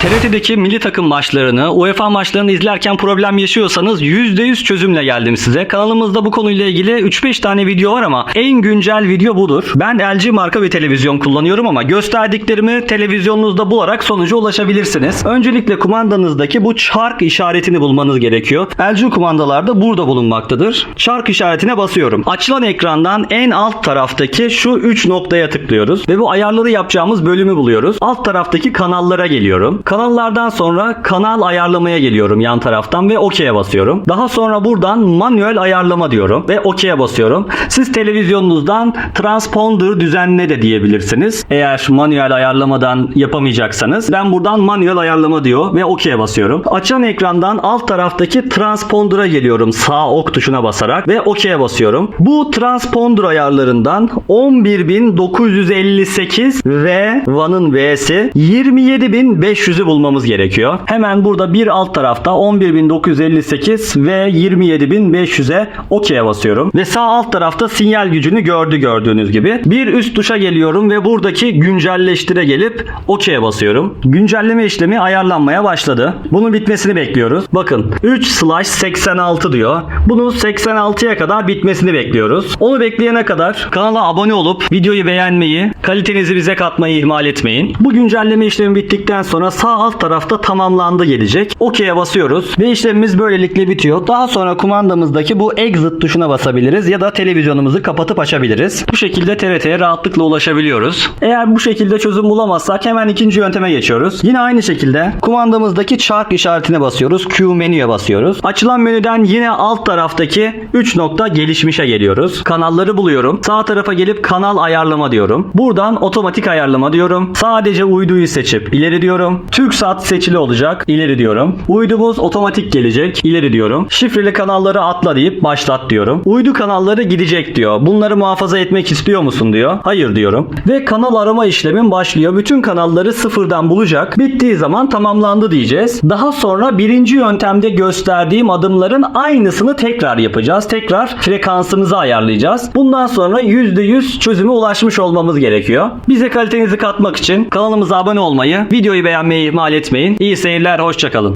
TRT'deki milli takım maçlarını, UEFA maçlarını izlerken problem yaşıyorsanız %100 çözümle geldim size. Kanalımızda bu konuyla ilgili 3-5 tane video var ama en güncel video budur. Ben LG marka bir televizyon kullanıyorum ama gösterdiklerimi televizyonunuzda bularak sonuca ulaşabilirsiniz. Öncelikle kumandanızdaki bu çark işaretini bulmanız gerekiyor. LG kumandalarda burada bulunmaktadır. Çark işaretine basıyorum. Açılan ekrandan en alt taraftaki şu 3 noktaya tıklıyoruz ve bu ayarları yapacağımız bölümü buluyoruz. Alt taraftaki kanallara geliyorum. Kanallardan sonra kanal ayarlamaya geliyorum yan taraftan ve OK'ye basıyorum. Daha sonra buradan manuel ayarlama diyorum ve OK'ye basıyorum. Siz televizyonunuzdan transponder düzenle de diyebilirsiniz. Eğer manuel ayarlamadan yapamayacaksanız ben buradan manuel ayarlama diyor ve OK'ye basıyorum. Açan ekrandan alt taraftaki transponder'a geliyorum sağ ok tuşuna basarak ve OK'ye basıyorum. Bu transponder ayarlarından 11958 ve Van'ın V'si 27500'ü bulmamız gerekiyor. Hemen burada bir alt tarafta 11958 ve 27500'e OK'ye basıyorum. Ve sağ alt tarafta sinyal gücünü gördü gördüğünüz gibi. Bir üst tuşa geliyorum ve buradaki güncelleştire gelip OK'ye basıyorum. Güncelleme işlemi ayarlanmaya başladı. Bunun bitmesini bekliyoruz. Bakın 3 slash 86 diyor. Bunun 86'ya kadar bitmesini bekliyoruz. Onu bekleyene kadar kanala abone olup videoyu beğenmeyi, kalitenizi bize katmayı ihmal etmeyin. Bu güncelleme işlemi bittikten sonra sağ alt tarafta tamamlandı gelecek. OK'ye basıyoruz ve işlemimiz böylelikle bitiyor. Daha sonra kumandamızdaki bu exit tuşuna basabiliriz ya da televizyonumuzu kapatıp açabiliriz. Bu şekilde TRT'ye rahatlıkla ulaşabiliyoruz. Eğer bu şekilde çözüm bulamazsak hemen ikinci yönteme geçiyoruz. Yine aynı şekilde kumandamızdaki çark işaretine basıyoruz. Q menüye basıyoruz. Açılan menüden yine alt taraftaki 3 nokta gelişmişe geliyoruz. Kanalları buluyorum. Sağ tarafa gelip kanal ayarlama diyorum. Buradan otomatik ayarlama diyorum. Sadece uyduyu seçip ileri diyorum. TürkSat seçili olacak. İleri diyorum. Uydumuz otomatik gelecek. İleri diyorum. Şifreli kanalları atla deyip başlat diyorum. Uydu kanalları gidecek diyor. Bunları muhafaza etmek istiyor musun diyor. Hayır diyorum. Ve kanal arama işlemim başlıyor. Bütün kanalları sıfırdan bulacak. Bittiği zaman tamamlandı diyeceğiz. Daha sonra birinci yöntemde gösterdiğim adımların aynısını tekrar yapacağız. Tekrar frekansımızı ayarlayacağız. Bundan sonra %100 çözüme ulaşmış olmamız gerekiyor. Bize kalitenizi katmak için kanalımıza abone olmayı, videoyu beğenmeyi ihmal etmeyin. İyi seyirler, hoşçakalın.